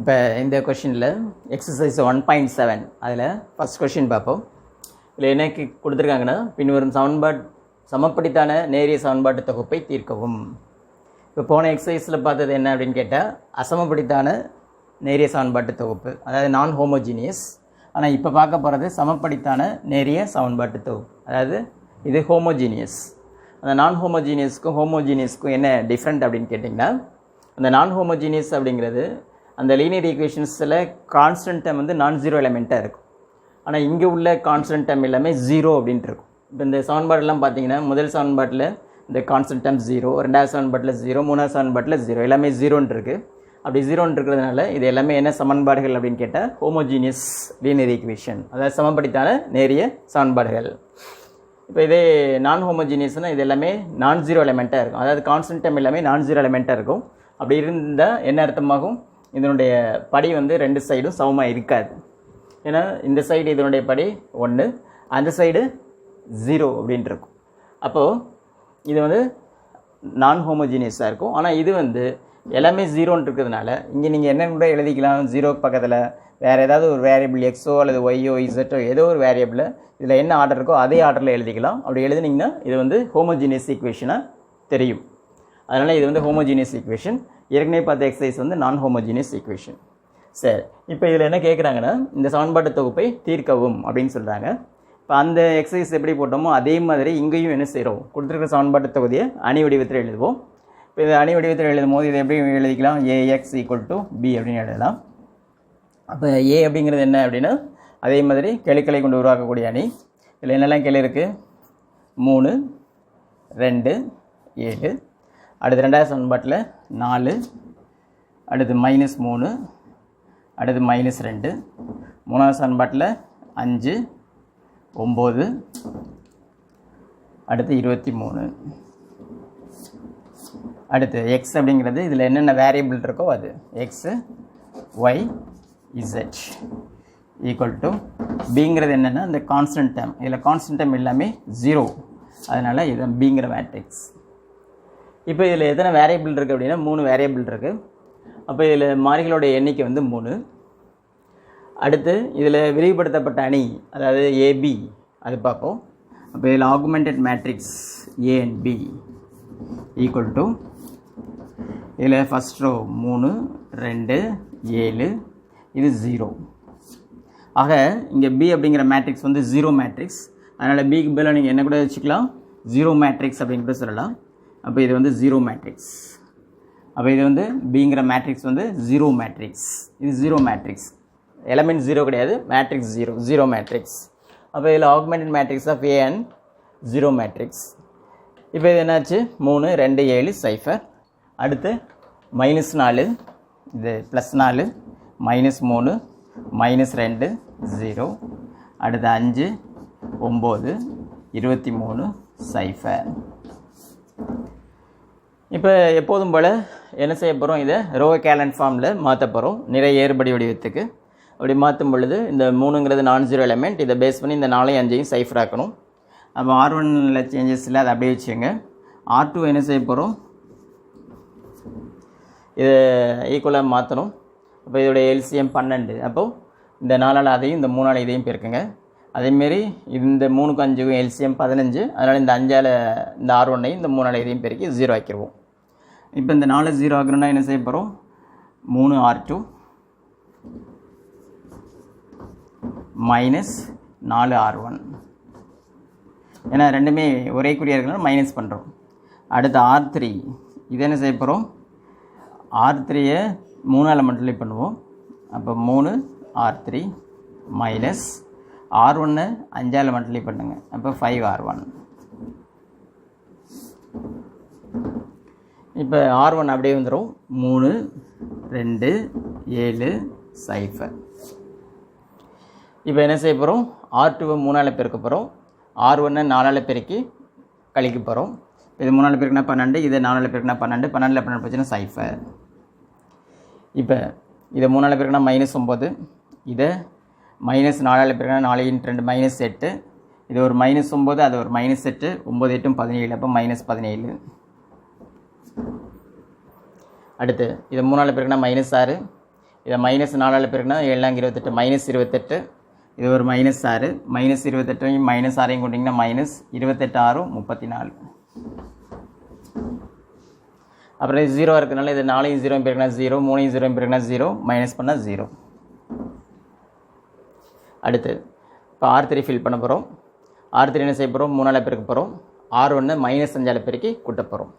இப்போ இந்த கொஷினில் எக்ஸசைஸ் ஒன் பாயிண்ட் செவன் அதில் ஃபஸ்ட் கொஷின் பார்ப்போம். இதில் என்ன கொடுத்துருக்காங்கன்னா பின்வரும் சமன்பாட் சமப்படித்தான நேரிய சமன்பாட்டு தொகுப்பை தீர்க்கவும். இப்போ போன எக்ஸசைஸில் பார்த்தது என்ன அப்படின்னு கேட்டால் அசமப்படித்தான நேரிய சமன்பாட்டு தொகுப்பு. அதாவது நான் ஹோமோஜீனியஸ் ஆனால் இப்போ பார்க்க போகிறது சமப்படித்தான நேரிய சமன்பாட்டு தொகுப்பு. அதாவது இது ஹோமோஜீனியஸ் அந்த நான் ஹோமோஜீனியஸ்க்கும் ஹோமோஜீனியஸ்க்கும் என்ன டிஃப்ரெண்ட் அப்படின்னு கேட்டிங்கன்னா அந்த நான் ஹோமோஜீனியஸ் அப்படிங்கிறது அந்த லீனியர் ஈக்குவேஷன்ஸில் கான்ஸ்டன்ட் டைம் வந்து நான் ஜீரோ எலமெண்ட்டாக இருக்கும். ஆனால் இங்கே உள்ள கான்ஸ்டன்ட் டைம் எல்லாமே ஜீரோ அப்படின்ட்டு இருக்கும். இப்போ இந்த சமன்பாடுலாம் பார்த்தீங்கன்னா முதல் சவன்பாட்டில் இந்த கான்ஸ்டன்ட் டைம் ஜீரோ ரெண்டாவது சவன்பாட்டில் ஜீரோ மூணாவது சவன்பாட்டில் ஜீரோ எல்லாமே ஜீரோன்னு இருக்குது அப்படி ஜீரோன்னு இருக்கிறதுனால இது எல்லாமே என்ன சமன்பாடுகள் அப்படின்னு கேட்டால் ஹோமோஜீனியஸ் லீனியர் ஈக்குவேஷன் அதாவது சமப்படுத்தான நேரிய சமன்பாடுகள். இப்போ இதே நான் ஹோமோஜீனியஸ்னால் இது எல்லாமே நான் ஜீரோ எலமெண்ட்டாக இருக்கும். அதாவது கான்ஸ்டன்ட் டைம் எல்லாமே நான் ஜீரோ எலமெண்ட்டாக இருக்கும். அப்படி இருந்தால் என்ன அர்த்தமாகும்? இதனுடைய படி வந்து ரெண்டு சைடும் சமமாக இருக்காது. ஏன்னா இந்த சைடு இதனுடைய படி ஒன்று அந்த சைடு ஜீரோ அப்படின்ட்டு இருக்கும். அப்போது இது வந்து நான் ஹோமோஜீனியஸாக இருக்கும். ஆனால் இது வந்து எல்லாமே ஜீரோன்னு இருக்கிறதுனால இங்கே நீங்கள் என்னென்னு கூட எழுதிக்கலாம். ஜீரோ பக்கத்தில் வேறு ஏதாவது ஒரு வேரியபிள் எக்ஸோ அல்லது ஒய்யோ இசட்டோ ஏதோ ஒரு வேரியபிள் இதில் என்ன ஆர்டர் இருக்கோ அதே ஆர்டரில் எழுதிக்கலாம். அப்படி எழுதுனீங்கன்னா இது வந்து ஹோமோஜீனியஸ் ஈக்குவேஷனாக தெரியும். அதனால் இது வந்து ஹோமோஜீனியஸ் ஈக்குவேஷன் ஏற்கனவே பார்த்த எக்ஸசைஸ் வந்து நான் ஹோமோஜினியஸ் ஈக்குவேஷன் சரி இப்போ இதில் என்ன கேட்குறாங்கன்னா இந்த சமன்பாட்டு தொகுப்பை தீர்க்கவும் அப்படின்னு சொல்கிறாங்க இப்போ அந்த எக்ஸசைஸ் எப்படி போட்டோமோ அதே மாதிரி இங்கேயும் என்ன செய்கிறோம் கொடுத்துருக்க சமன்பாட்டு தொகுதியை அணி வடிவத்தில் எழுதுவோம். இப்போ இது அணி வடிவத்தில் எழுதும் போது இதை எப்படி எழுதிக்கலாம்? ஏஎக்ஸ் ஈக்குவல் டு பி அப்படின்னு எழுதலாம். அப்போ ஏ அப்படிங்கிறது என்ன அப்படின்னா அதே மாதிரி கெழுக்களை கொண்டு உருவாக்கக்கூடிய அணி. இதில் என்னெல்லாம் கெழு இருக்குது மூணு ரெண்டு ஏழு அடுத்து ரெண்டாவது சமன்பாட்டில் நாலு அடுத்து மைனஸ் மூணு அடுத்து மைனஸ் ரெண்டு மூணாவது சமன்பாட்டில் அஞ்சு ஒம்பது அடுத்து இருபத்தி மூணு. அடுத்து எக்ஸ் அப்படிங்கிறது இதில் என்னென்ன வேரியபிள் இருக்கோ அது x y z equal to பிங்கிறது என்னென்னா இந்த கான்ஸ்டன்ட் டேம் இதில் கான்ஸ்டன்ட் டைம் எல்லாமே ஜீரோ அதனால் இது பிங்கிற மேட்ரிக்ஸ் இப்போ இதில் எத்தனை வேரியபிள் இருக்குது அப்படின்னா மூணு வேரியபிள் இருக்குது அப்போ இதில் மாறிகளோட எண்ணிக்கை வந்து மூணு. அடுத்து இதில் விரிவுபடுத்தப்பட்ட அணி அதாவது ஏபி அது பார்ப்போம். அப்போ இதில் augmented matrix A and B equal to இதில் ஃபஸ்ட் ரோ மூணு ரெண்டு ஏழு இது ஜீரோ ஆக இங்கே பி அப்படிங்கிற மேட்ரிக்ஸ் வந்து ஜீரோ மேட்ரிக்ஸ் அதனால் பிக்கு பதிலாக நீங்கள் என்ன கூட வச்சுக்கலாம்? ஜீரோ மேட்ரிக்ஸ் அப்படின்னு கூட சொல்லலாம். அப்போ இது வந்து ஜீரோ மேட்ரிக்ஸ் அப்போ இது வந்து பிங்கிற மேட்ரிக்ஸ் வந்து ஜீரோ மேட்ரிக்ஸ் இது ஜீரோ மேட்ரிக்ஸ் எலமெண்ட் ஜீரோ கிடையாது மேட்ரிக்ஸ் ஜீரோ ஜீரோ மேட்ரிக்ஸ் அப்போ இதில் augmented matrix of A and zero matrix இப்போ இது என்னாச்சு? மூணு ரெண்டு ஏழு சைஃபர் அடுத்து மைனஸ் நாலு இது ப்ளஸ் நாலு மைனஸ் மூணு மைனஸ் ரெண்டு ஜீரோ அடுத்து அஞ்சு ஒம்பது இருபத்தி மூணு சைஃபர் இப்போ எப்போதும் போல் என்ன செய்ய போகிறோம் இதை ரோ கேலண்ட் ஃபார்மில் மாற்ற போகிறோம் நிறைய ஏறுபடி வடிவத்துக்கு. அப்படி மாற்றும் பொழுது இந்த மூணுங்கிறது நான் ஜீரோ எலமெண்ட் இதை பேஸ் பண்ணி இந்த நாலையும் அஞ்சையும் சைஃபராக்கணும் அப்போ ஆர் ஒன்னில் சேஞ்சஸில் அதை அப்படியே வச்சுங்க ஆர் டூ என்ன செய்ய போகிறோம் இதை ஈக்குவலாக மாற்றணும் அப்போ இதோடைய எல்சிஎம் பன்னெண்டு. அப்போது இந்த நாலால் அதையும் இந்த மூணால் இதையும் பெருக்குங்க. அதேமாரி இந்த மூணுக்கு அஞ்சுக்கும் எல்சிஎம் பதினஞ்சு. அதனால் இந்த அஞ்சால் இந்த ஆர் ஒன்னையும் இந்த மூணால் இதையும் பெருக்கி ஜீரோ ஆக்கிடுவோம் இப்போ இந்த நாலு ஜீரோ ஆகுறோன்னா என்ன செய்ய போகிறோம் மூணு ஆர் டூ மைனஸ் நாலு ஆர் ஒன் ஏன்னா ரெண்டுமே ஒரே குறியாக இருக்கிறனால மைனஸ் பண்ணுறோம் அடுத்து ஆர் த்ரீ இது என்ன செய்ய போகிறோம் ஆர் த்ரீயை மூணால் மல்டிப்ளை பண்ணுவோம். அப்போ மூணு ஆர் த்ரீ மைனஸ் ஆர் ஒன்று அஞ்சால் மல்டிப்ளை பண்ணுங்க. அப்போ ஃபைவ் ஆர் ஒன் இப்போ ஆர் ஒன் அப்படியே வந்துடும் மூணு ரெண்டு ஏழு சைஃபர் இப்போ என்ன செய்ய போகிறோம் ஆர் டூவை மூணால் பெருக்க போகிறோம் ஆர் ஒன்னை நாலால் பெருக்கி கழிக்க போகிறோம் இது மூணால் பெருக்கினா பன்னெண்டு இது நாலால் பெருக்கினா பன்னெண்டு பன்னெண்டில் பன்னெண்டு போச்சுன்னா சைஃபர் இப்போ இதை மூணால் பெருக்கினா மைனஸ் ஒம்பது இதை மைனஸ் நாலால் பெருக்கினா நாலு இன்ட்டு ரெண்டு மைனஸ் எட்டு. இது ஒரு மைனஸ் ஒம்பது அது ஒரு மைனஸ் எட்டு ஒம்பது எட்டும் பதினேழு அப்போ மைனஸ் பதினேழு. அடுத்து இதை மூணால் பெருக்கினா மைனஸ் ஆறு. இதை மைனஸ் நாலால் பெருக்குனா ஏழாங்க இருபத்தெட்டு மைனஸ் இருபத்தெட்டு. இது ஒரு மைனஸ் ஆறு. மைனஸ் இருபத்தெட்டையும் மைனஸ் ஆறையும் கொண்டிங்கன்னா மைனஸ் இருபத்தெட்டு ஆறும் முப்பத்தி நாலு அப்புறம் இது ஜீரோ இருக்கிறதுனால இது நாலையும் ஜீரோ பெருக்கினா ஜீரோ மூணையும் ஜீரோ பெருக்கினா ஜீரோ மைனஸ் பண்ணால் ஜீரோ அடுத்து இப்போ ஆர் த்ரீ ஃபில் பண்ண போகிறோம் ஆர் த்ரீ என்ன செய்ய போகிறோம் மூணால் பெருக்க போகிறோம் ஆர் ஒன்று மைனஸ் அஞ்சால் பெருக்கி கூட்ட போகிறோம்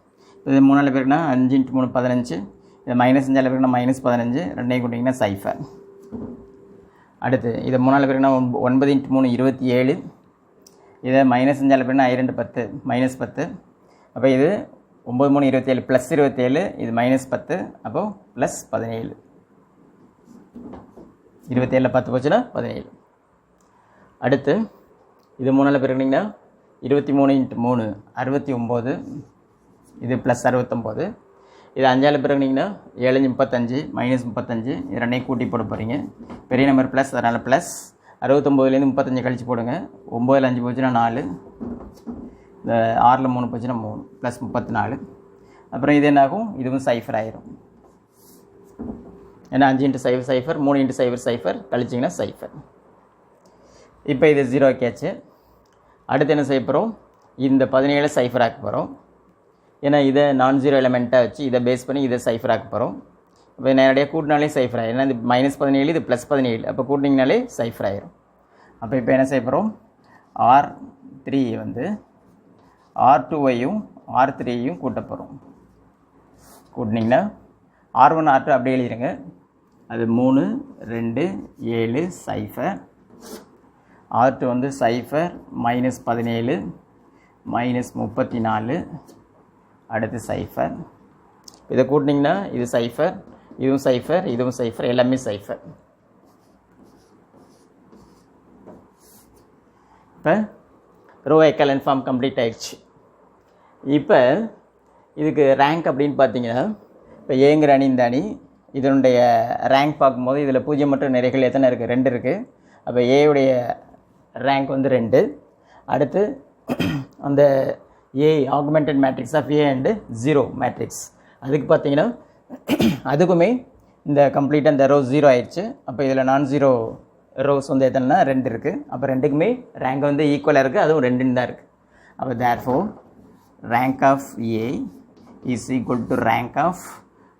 இது மூணால் பேருக்குன்னா அஞ்சு இன்ட்டு மூணு பதினஞ்சு. இது மைனஸ் அஞ்சால் பேருக்குன்னா மைனஸ் பதினஞ்சு. ரெண்டையும் கூட்டிங்கன்னா சைஃபர் அடுத்து இதை மூணால் பேருக்குன்னா ஒன் ஒன்பது இன்ட்டு மூணு இருபத்தி ஏழு. இதை மைனஸ் அஞ்சால் பெருக்குனா இரண்டு பத்து. மைனஸ் பத்து. அப்போ இது ஒம்பது மூணு இருபத்தேழு ப்ளஸ் இருபத்தேழு இது மைனஸ் பத்து. அப்போது ப்ளஸ் பதினேழு. இருபத்தேழில் பத்து போச்சுன்னா பதினேழு. அடுத்து இது மூணில் பிறகுனிங்கன்னா இருபத்தி மூணு இன்ட்டு மூணு. அறுபத்தி ஒம்பது. இது ப்ளஸ் அறுபத்தொம்போது. இது அஞ்சால் பிறகுனிங்கன்னா ஏழஞ்சு முப்பத்தஞ்சு மைனஸ் முப்பத்தஞ்சு இது ரெண்டையும் கூட்டி போட போகிறீங்க பெரிய நம்பர் ப்ளஸ் அதனால் ப்ளஸ் அறுபத்தொம்போதுலேருந்து முப்பத்தஞ்சு கழிச்சு போடுங்க. ஒம்போதில் அஞ்சு போச்சுன்னா நாலு. இந்த ஆறில் மூணு போச்சுன்னா மூணு ப்ளஸ் முப்பத்தி நாலு அப்புறம் இது என்னாகும்? இதுவும் சைஃபர் ஆயிரும். ஏன்னா அஞ்சு இன்ட்டு சைஃபர் சைஃபர் மூணு இன்ட்டு சைஃபர் சைஃபர் கழிச்சிங்கன்னா சைஃபர் இப்போ இது ஜீரோ ஆக்கியாச்சு அடுத்து என்ன செய்ய போகிறோம் இந்த பதினேழு சைஃபர் ஆக்க போகிறோம் ஏன்னா இதை நான் ஜீரோ எலமெண்ட்டாக வச்சு இதை பேஸ் பண்ணி இதை சைஃபராக்க போகிறோம் இப்போ நேரடியாக கூட்டினாலே சைஃபர் ஆயிரும். ஏன்னா இது மைனஸ் பதினேழு இது ப்ளஸ் பதினேழு. அப்போ கூட்டினீங்கனாலே சைஃபர் ஆயிரும். அப்போ இப்போ என்ன செய்ய போகிறோம் ஆர் த்ரீ வந்து ஆர் டூவையும் ஆர் த்ரீயையும் கூட்ட போகிறோம் கூட்டினீங்கன்னா ஆர் ஒன் ஆர் டூ அப்படியே எழுதிடுங்க அது மூணு ரெண்டு ஏழு சைஃபர் ஆர் டூ வந்து சைஃபர் மைனஸ் பதினேழு மைனஸ் முப்பத்தி நாலு அடுத்து சைஃபர் இதை கூட்டினீங்கன்னா இது சைஃபர் இதுவும் சைஃபர் இதுவும் சைஃபர் எல்லாமே சைஃபர் இப்போ ரோ எக்கலன் ஃபார்ம் கம்ப்ளீட் ஆயிடுச்சு. இப்போ இதுக்கு ரேங்க் அப்படின்னு பார்த்தீங்கன்னா இப்போ ஏங்கிற அணி இந்த அணி இதனுடைய ரேங்க் பார்க்கும்போது இதில் பூஜ்ஜியம் மற்றும் நிறைகள் எத்தனை இருக்குது ரெண்டு இருக்குது அப்போ ஏயுடைய ரேங்க் வந்து ரெண்டு. அடுத்து அந்த A augmented matrix of A and zero matrix அதுக்கு பார்த்தீங்கன்னா அதுக்குமே இந்த கம்ப்ளீட்டாக இந்த ரோ ஜீரோ ஆயிடுச்சு. அப்போ இதில் நான் ஜீரோ ரோஸ் வந்து எத்தனைனா ரெண்டு இருக்குது அப்போ ரெண்டுக்குமே ரேங்க் வந்து ஈக்குவலாக இருக்குது அதுவும் ரெண்டுன்னு தான் இருக்குது அப்போ therefore rank of A is equal to rank of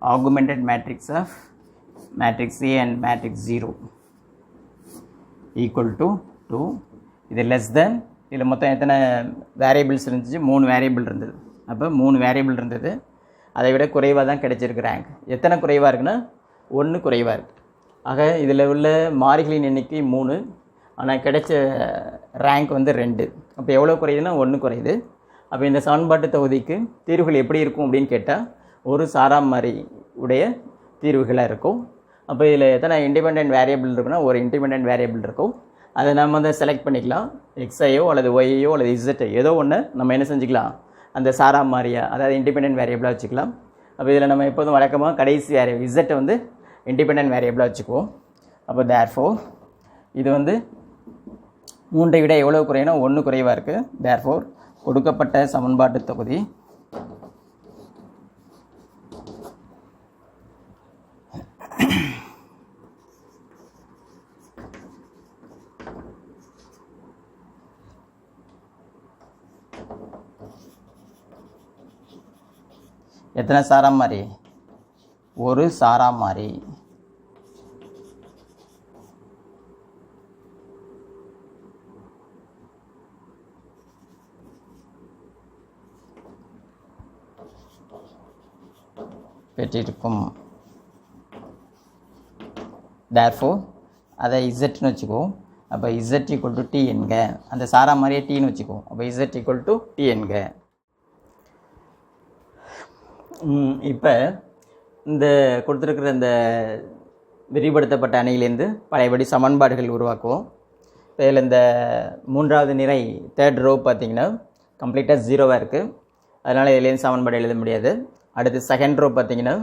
augmented matrix of matrix A and matrix zero equal to two இது லெஸ் தென் இதில் மொத்தம் எத்தனை வேரியபிள்ஸ் இருந்துச்சு? மூணு வேரியபிள் இருந்தது. அப்போ மூணு வேரியபிள் இருந்தது. அதை விட குறைவாக தான் கிடைச்சிருக்கு ரேங்க் எத்தனை குறைவாக இருக்குன்னா? ஒன்று குறைவாக இருக்குது ஆக இதில் உள்ள மாறிகளின் எண்ணிக்கை மூணு. ஆனால் கிடைச்ச ரேங்க் வந்து ரெண்டு. அப்போ எவ்வளோ குறையுதுன்னா? ஒன்று குறையுது. அப்போ இந்த சமன்பாட்டு தொகுதிக்கு தீர்வுகள் எப்படி இருக்கும் அப்படின்னு கேட்டால் ஒரு சாரா மாறி உடைய தீர்வுகளாக இருக்கும். அப்போ இதில் எத்தனை இண்டிபெண்ட் வேரியபிள் இருக்குன்னா? ஒரு இண்டிபெண்ட் வேரியபிள் இருக்கும். அதை நம்ம வந்து செலக்ட் பண்ணிக்கலாம். எக்ஸையோ அல்லது ஒய்யோ அல்லது இசட்டை ஏதோ ஒன்று நம்ம என்ன செஞ்சுக்கலாம்? அந்த சாரா மாறியா அதாவது இண்டிபெண்டன்ட் வேரியபிளாக வச்சுக்கலாம். அப்போ இதில் நம்ம எப்போதும் வழக்கமாக கடைசி வேரியபிள் இசட்டை வந்து இண்டிபெண்டன்ட் வேரியபிளாக வச்சுக்குவோம். அப்போ தேர்ஃபோ இது வந்து மூன்றை விட எவ்வளோ குறையினா ஒன்று குறைவாக இருக்குது தேர்ஃபோர் கொடுக்கப்பட்ட சமன்பாட்டு தொகுதி எத்தனை சாரா மாதிரி ஒரு சாரா மாதிரி பெற்றிருக்கும். டேர்ஃபோ அதை இசட்னு வச்சுக்குவோம் அப்போ இசட் ஈக்குவல் டு டி என்க. அந்த சாரா மாதிரியே டீன்னு வச்சுக்குவோம் அப்போ இசட் ஈக்குவல் டு டி என்க. இப்போ இந்த கொடுத்துருக்கிற இந்த விரிவுபடுத்தப்பட்ட அணையிலேருந்து பழையபடி சமன்பாடுகள் உருவாக்குவோம். இப்போ இதில் இந்த மூன்றாவது நிறை தேர்ட் ரோ பார்த்திங்கன்னா கம்ப்ளீட்டாக ஜீரோவாக இருக்குது அதனால் இதுலேருந்து சமன்பாடு எழுத முடியாது. அடுத்து செகண்ட் ரோ பார்த்திங்கன்னா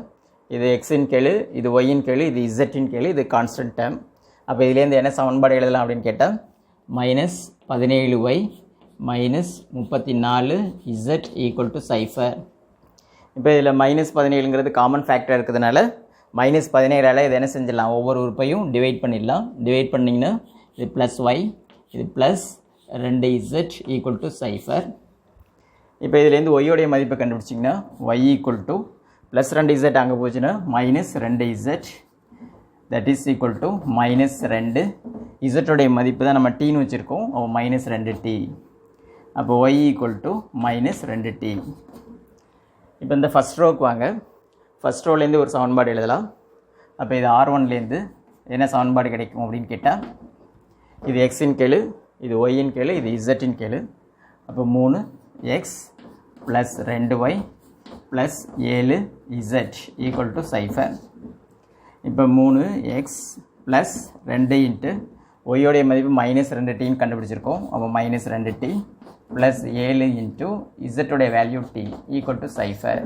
இது எக்ஸின் கேளு இது ஒய்யின் கேளு இது இசட்டின் கேளு இது கான்ஸ்டன்ட் டேம் அப்போ இதுலேருந்து என்ன சமன்பாடு எழுதலாம் அப்படின்னு கேட்டால் மைனஸ் பதினேழு ஒய் மைனஸ் முப்பத்தி நாலு இசட் ஈக்குவல் டு சைஃபர் இப்போ இதில் மைனஸ் பதினேழுங்கிறது காமன் ஃபேக்டர் இருக்கிறதுனால மைனஸ் பதினேழால் இதை என்ன செஞ்சிடலாம்? ஒவ்வொரு உறுப்பையும் டிவைட் பண்ணிடலாம். டிவைட் பண்ணிங்கன்னா இது ப்ளஸ் ஒய் இது ப்ளஸ் ரெண்டு இசட் ஈக்குவல் டு சைஃபர் இப்போ இதுலேருந்து ஒய்யோடைய மதிப்பை கண்டுபிடிச்சிங்கன்னா ஒய் ஈக்குவல் டு ப்ளஸ் ரெண்டு இசட் அங்கே போச்சுன்னா மைனஸ் ரெண்டு z that is equal to minus ரெண்டு. இசட்டோடைய மதிப்பு தான் நம்ம டீன்னு வச்சுருக்கோம். அப்போ மைனஸ் ரெண்டு டி அப்போ ஒய் ஈக்குவல் டு மைனஸ் ரெண்டு டி இப்போ இந்த ஃபஸ்ட் ரோக்கு வாங்க. ஃபஸ்ட் ரோலேருந்து ஒரு சமன்பாடு எழுதலாம். அப்போ இது ஆர் ஒன்லேருந்து என்ன சமன்பாடு கிடைக்கும் அப்படின்னு கேட்டால் இது எக்ஸின் கேளு இது ஒய்யின் கேளு இது இசட்டின் கேளு அப்போ மூணு எக்ஸ் ப்ளஸ் ரெண்டு ஒய் ப்ளஸ் ஏழு இசட் ஈக்குவல் டு சைஃபர் இப்போ மூணு எக்ஸ் ப்ளஸ் ரெண்டு இன்ட்டு ஒய்யோடைய மதிப்பு மைனஸ் ரெண்டு டீன்னு கண்டுபிடிச்சிருக்கோம். அப்போ மைனஸ் ரெண்டு டி ப்ளஸ் ஏழு into இசட்டுடைய value t equal to cipher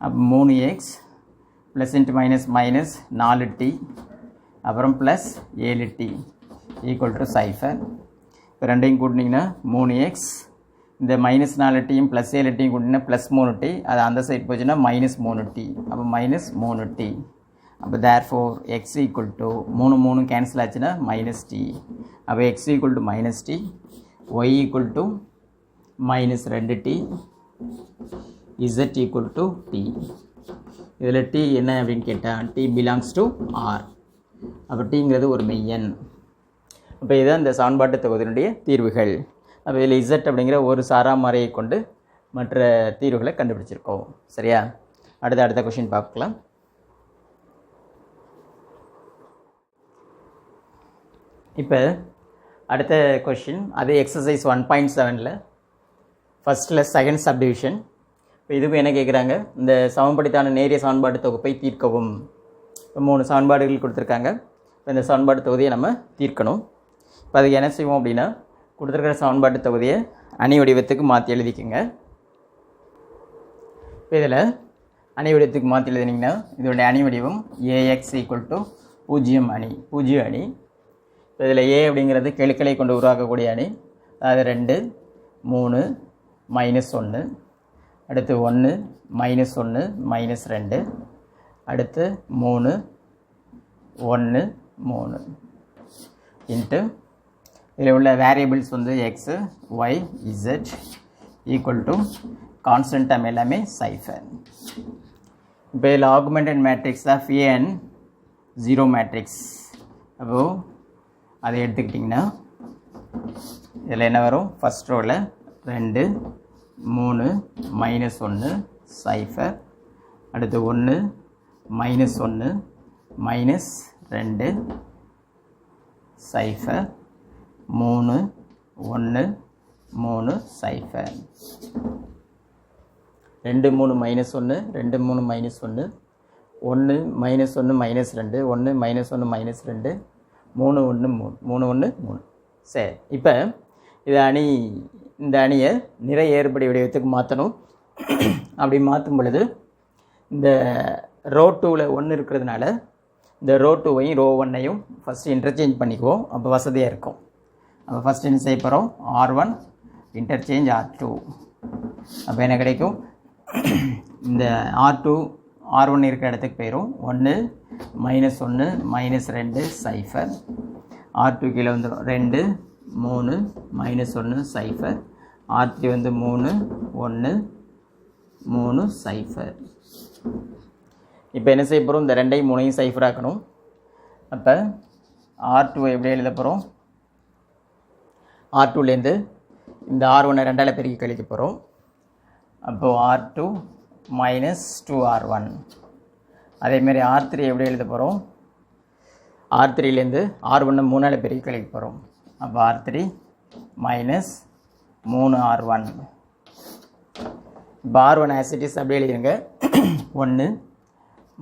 அப்போ மூணு x plus into minus minus நாலு டி அப்புறம் ப்ளஸ் ஏழு டி ஈக்குவல் டு சைஃபர் இப்போ ரெண்டையும் கூட்டினீங்கன்னா மூணு எக்ஸ் இந்த மைனஸ் நாலு டீயும் ப்ளஸ் ஏழு டீயும் கூட்டினா ப்ளஸ் மூணு டி அது அந்த சைட் போச்சுன்னா மைனஸ் மூணு டி அப்போ மைனஸ் மூணு டி அப்போ therefore x equal to மூணு மூணு கேன்சல் ஆச்சுன்னா மைனஸ் டி அப்போ x equal to minus t y equal to minus ரெண்டு t z equal to t இதில் டி என்ன அப்படின்னு கேட்டால் டி பிலாங்ஸ் டு ஆர் அப்போ டிங்கிறது ஒரு மெய்யன் அப்போ இதுதான் இந்த சான்பாட்டு தொகுதியினுடைய தீர்வுகள் அப்போ இதில் இசட் அப்படிங்கிற ஒரு சாராமறையை கொண்டு மற்ற தீர்வுகளை கண்டுபிடிச்சிருக்கோம் சரியா அடுத்த அடுத்த கொஷின் பார்க்கலாம் இப்போ அடுத்த கொஷின் அது எக்ஸசைஸ் ஒன் பாயிண்ட் செவனில் ஃபஸ்ட்டில் செகண்ட் சப்டிவிஷன் இப்போ இதுவும் என்ன கேட்குறாங்க இந்த சமன்படித்தான நேரிய சமன்பாட்டு தொகுப்பை தீர்க்கவும். இப்போ மூணு சமன்பாடுகள் கொடுத்துருக்காங்க. இப்போ இந்த சமன்பாட்டு தொகுதியை நம்ம தீர்க்கணும். இப்போ அதுக்கு என்ன செய்வோம் அப்படின்னா கொடுத்துருக்கிற சமன்பாட்டு தொகுதியை அணி வடிவத்துக்கு மாற்றி எழுதிக்கோங்க. இப்போ இதில் அணி வடிவத்துக்கு மாற்றி எழுதினீங்கன்னா இதோடைய அணி வடிவம் ஏஎக்ஸ் ஈக்குவல் டு பூஜ்ஜியம் அணி பூஜ்ஜியம் அணி. இதில் ஏ அப்படிங்கிறது கெழுக்களை கொண்டு உருவாக்கக்கூடிய அணி. அது ரெண்டு மூணு மைனஸ் ஒன்று அடுத்து ஒன்று மைனஸ் ஒன்று மைனஸ் ரெண்டு. அடுத்து மூணு ஒன்று மூணு. இன்ட்டு இதில் உள்ள வேரியபிள்ஸ் வந்து x y z equal to constant term எல்லாமே சைஃபர் இப்போ இதில் augmented matrix of A and zero matrix அப்போது அதை எடுத்துக்கிட்டிங்கன்னா இதில் என்ன வரும்? ஃபஸ்ட் ரோவில் ரெண்டு மூணு மைனஸ் ஒன்று சைஃபர் அடுத்து ஒன்று மைனஸ் ஒன்று மைனஸ் ரெண்டு சைஃபர் மூணு ஒன்று மூணு சைஃபர் ரெண்டு மூணு மைனஸ் ஒன்று ரெண்டு மூணு மைனஸ் ஒன்று ஒன்று மைனஸ் ஒன்று மைனஸ் ரெண்டு ஒன்று மைனஸ் ஒன்று மைனஸ் ரெண்டு மூணு ஒன்று மூணு மூணு ஒன்று மூணு. சரி இப்போ இது அணி இந்த அணியை நிறை ஏறுபடி வடிவத்துக்கு மாற்றணும் அப்படி மாற்றும் பொழுது இந்த ரோ டூவில் ஒன்று இருக்கிறதுனால இந்த ரோ டூவையும் ரோ ஒன்னையும் ஃபஸ்ட்டு இன்டர்சேஞ்ச் பண்ணிக்குவோம். அப்போ வசதியாக இருக்கும். அப்போ ஃபஸ்ட் என்ன செய்ய போகிறோம் R one interchange R two அப்போ என்ன கிடைக்கும்? இந்த ஆர் டூ ஆர் ஒன் இருக்கிற இடத்துக்கு போயிடும் ஒன்று மைனஸ் ஒன்று மைனஸ் ரெண்டு சைஃபர் ஆர் டூ கீழே வந்துடும் ரெண்டு மூணு மைனஸ் ஒன்று சைஃபர் ஆர் த்ரீ வந்து மூணு ஒன்று மூணு சைஃபர் இப்போ என்ன செய்ய போகிறோம் இந்த ரெண்டையும் மூணையும் சைஃபராக்கணும் அப்போ ஆர் டூ எப்படி எழுத போகிறோம் ஆர் டூலேருந்து இந்த ஆர் ஒன்னை ரெண்டால் பெருக்கி கழிக்க போகிறோம் அப்போது R two minus two R one அதேமாரி ஆர் த்ரீ எப்படி எழுத போகிறோம் ஆர் த்ரீலேருந்து ஆர் ஒன்று மூணால் பெரிய கழிக்க போகிறோம் அப்போ ஆர் த்ரீ மைனஸ் மூணு ஆர் ஒன் இப்போ R one as it is அப்படி எழுதிருங்க. ஒன்று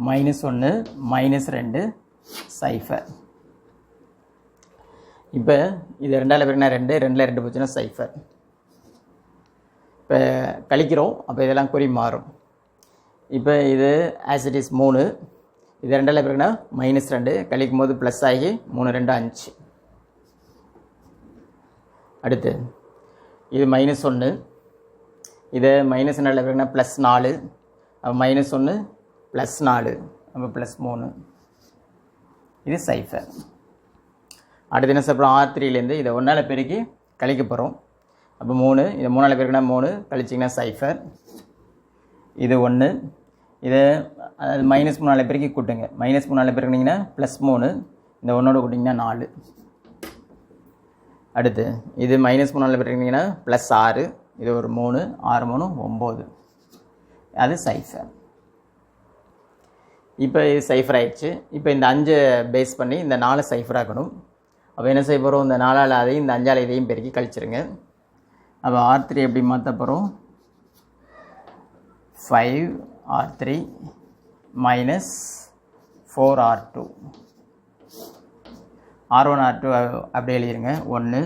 மைனஸ் ஒன்று மைனஸ் ரெண்டு சைஃபர் இப்போ இது ரெண்டால் பேருனா ரெண்டு ரெண்டில் ரெண்டு போச்சுன்னா சைஃபர் இப்போ கழிக்கிறோம் அப்போ இதெல்லாம் குறி மாறும். இப்போ இது ஆஸ் இட் இஸ் மூணு. இது ரெண்டில் பிறகுனா மைனஸ் ரெண்டு. கழிக்கும் போது ப்ளஸ் ஆகி மூணு ரெண்டு அஞ்சு. அடுத்து இது மைனஸ் ஒன்று இது மைனஸ் ரெண்டில் பிறகுனா ப்ளஸ் நாலு. அப்போ மைனஸ் ஒன்று ப்ளஸ் நாலு. அப்போ ப்ளஸ் மூணு. இது சைஃபர் அடுத்து என்ன சாப்பிட்றோம்? ஆர் த்ரீலேருந்து இதை ஒன்றால் பெருக்கி கழிக்க போகிறோம் அப்போ மூணு. இதை மூணால் பெருக்கினா மூணு. கழிச்சிங்கன்னா சைஃபர் இது ஒன்று இதை அதாவது மைனஸ் நாள் பேருக்கு கூட்டுங்க மைனஸ் மூணு நாலு பேருக்குனிங்கன்னா ப்ளஸ் மூணு. இந்த ஒன்றோட கூட்டிங்கன்னா நாலு. அடுத்து இது மைனஸ் மூணு நாலு பேருக்குனிங்கன்னா ப்ளஸ் ஆறு. இது ஒரு மூணு ஆறு மூணு ஒம்பது. அது சைஃபர் இப்போ இது சைஃபர் ஆயிடுச்சு. இப்போ இந்த அஞ்சை பேஸ் பண்ணி இந்த நாலு சைஃபர் ஆக்கணும். அப்போ என்ன செய்ய போகிறோம் இந்த நாலால் அதையும் இந்த அஞ்சால் இதையும் பெருக்கி கழிச்சிருங்க. அப்போ ஆர் த்ரீ எப்படி மாற்ற போகிறோம் five R three minus four R two R one R two அப்படியே எழுதிருங்க. ஒன்று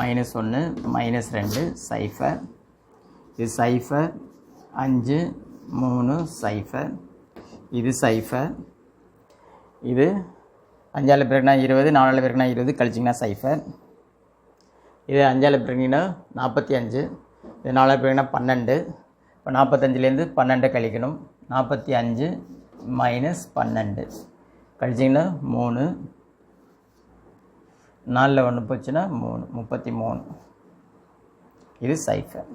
மைனஸ் ஒன்று மைனஸ் ரெண்டு சைஃபர் இது சைஃபர் அஞ்சு மூணு சைஃபர் இது சைஃபர் இது அஞ்சால் பேருக்குனா இருபது நாலால் பேருக்குனா இருபது கழிச்சிங்கன்னா சைஃபர் இது அஞ்சால் பேருக்குனா நாற்பத்தி அஞ்சு இது நாலால் பேருக்குனா பன்னெண்டு. இப்போ நாற்பத்தஞ்சிலேருந்து பன்னெண்டை கழிக்கணும். நாற்பத்தி அஞ்சு மைனஸ் பன்னெண்டு. கழிச்சிங்கன்னா மூணு. நாலில் ஒன்று போச்சுன்னா மூணு. முப்பத்தி மூணு. இது சைஃபர்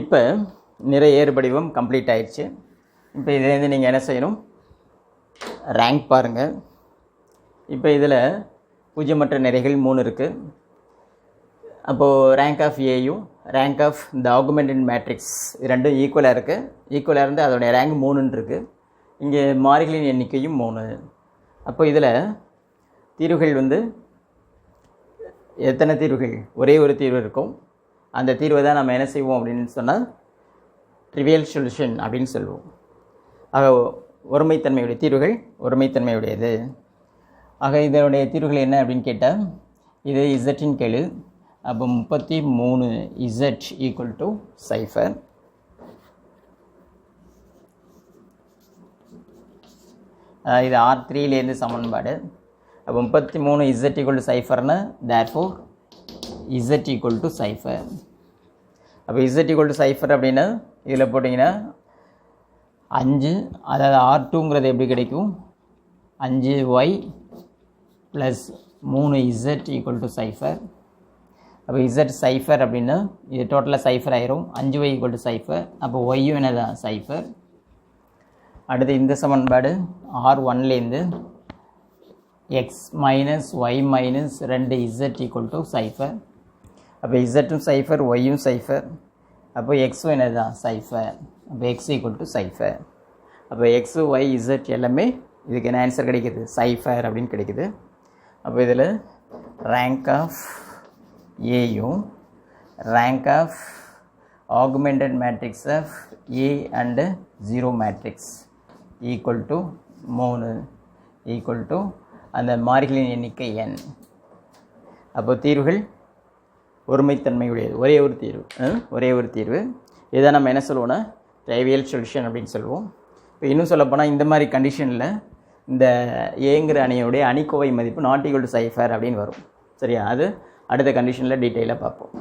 இப்போ நிறை ஏறுபடிவம் கம்ப்ளீட் ஆயிடுச்சு. இப்போ இதுலேருந்து நீங்கள் என்ன செய்யணும்? ரேங்க் பாருங்கள் இப்போ இதில் பூஜ்ஜியமற்ற நிறைகள் மூணு இருக்குது அப்போது ரேங்க் ஆஃப் ஏயும் rank of the augmented matrix இது ரெண்டும் ஈக்குவலாக இருக்குது ஈக்குவலாக இருந்து அதோடைய ரேங்க் மூணுன்னு இருக்குது இங்கே மாறிகளின் எண்ணிக்கையும் மூணு. அப்போ இதில் தீர்வுகள் வந்து எத்தனை தீர்வுகள்? ஒரே ஒரு தீர்வு இருக்கும். அந்த தீர்வை தான் நம்ம என்ன செய்வோம் அப்படின்னு சொன்னால் ட்ரிவியல் சொல்யூஷன் அப்படின்னு சொல்லுவோம் ஆக ஒருமைத்தன்மையுடைய தீர்வுகள் ஒருமைத்தன்மையுடையது. ஆக இதனுடைய தீர்வுகள் என்ன அப்படின்னு கேட்டால் இது இசட்டின் கெழு. அப்போ முப்பத்தி மூணு இசட் ஈக்குவல் டு சைஃபர் இது ஆர் த்ரீலேருந்து சமன்பாடு. அப்போ முப்பத்தி மூணு Z equal to சைஃபர்னு therefore Z equal to cipher அப்போ இசட் ஈக்குவல் டு சைஃபர் அப்படின்னா இதில் போட்டிங்கன்னா அஞ்சு அதாவது ஆர் டூங்கிறது எப்படி கிடைக்கும்? அஞ்சு ஒய் ப்ளஸ் மூணு இசட் ஈக்குவல் டு சைஃபர் அப்போ இசட் சைஃபர் அப்படின்னா இது டோட்டலாக சைஃபர் ஆயிரும். அஞ்சு ஒய் ஈக்குவல் டு சைஃபர் அப்போ ஒய்யும் என்னதான்? சைஃபர் அடுத்து இந்த சமன்பாடு ஆர் ஒன்லேருந்து எக்ஸ் மைனஸ் ஒய் மைனஸ் ரெண்டு இசட் ஈக்குவல் டு சைஃபர் அப்போ இசட்டும் சைஃபர் ஒய்யும் சைஃபர் அப்போ எக்ஸும் என்ன தான் சைஃபர் அப்போ எக்ஸ் ஈக்குவல் டு சைஃபர் அப்போ எக்ஸு ஒய் இசட் எல்லாமே இதுக்கு என்ன ஆன்சர் கிடைக்கிது? சைஃபர் அப்படின்னு கிடைக்குது. அப்போ இதில் ரேங்க் ஆஃப் ஏயும் rank of augmented matrix of A and zero matrix equal to மூணு ஈக்குவல் டு அந்த மாறிகளின் எண்ணிக்கை என் அப்போ தீர்வுகள் ஒருமைத்தன்மையுடையது. ஒரே ஒரு தீர்வு ஒரே ஒரு தீர்வு. இதை நம்ம என்ன சொல்லுவோம்னா ட்ரைவியல் சொல்யூஷன் அப்படின்னு சொல்லுவோம். இப்போ இன்னும் சொல்லப்போனால் இந்த மாதிரி கண்டிஷனில் இந்த ஏங்கிற அணியோடைய அணிக்கோவை மதிப்பு நாட் ஈக்குவல் டு சைஃபர் அப்படின்னு வரும். சரியா? அது அடுத்த கண்டிஷனில் டீட்டெயிலாக பார்ப்போம்.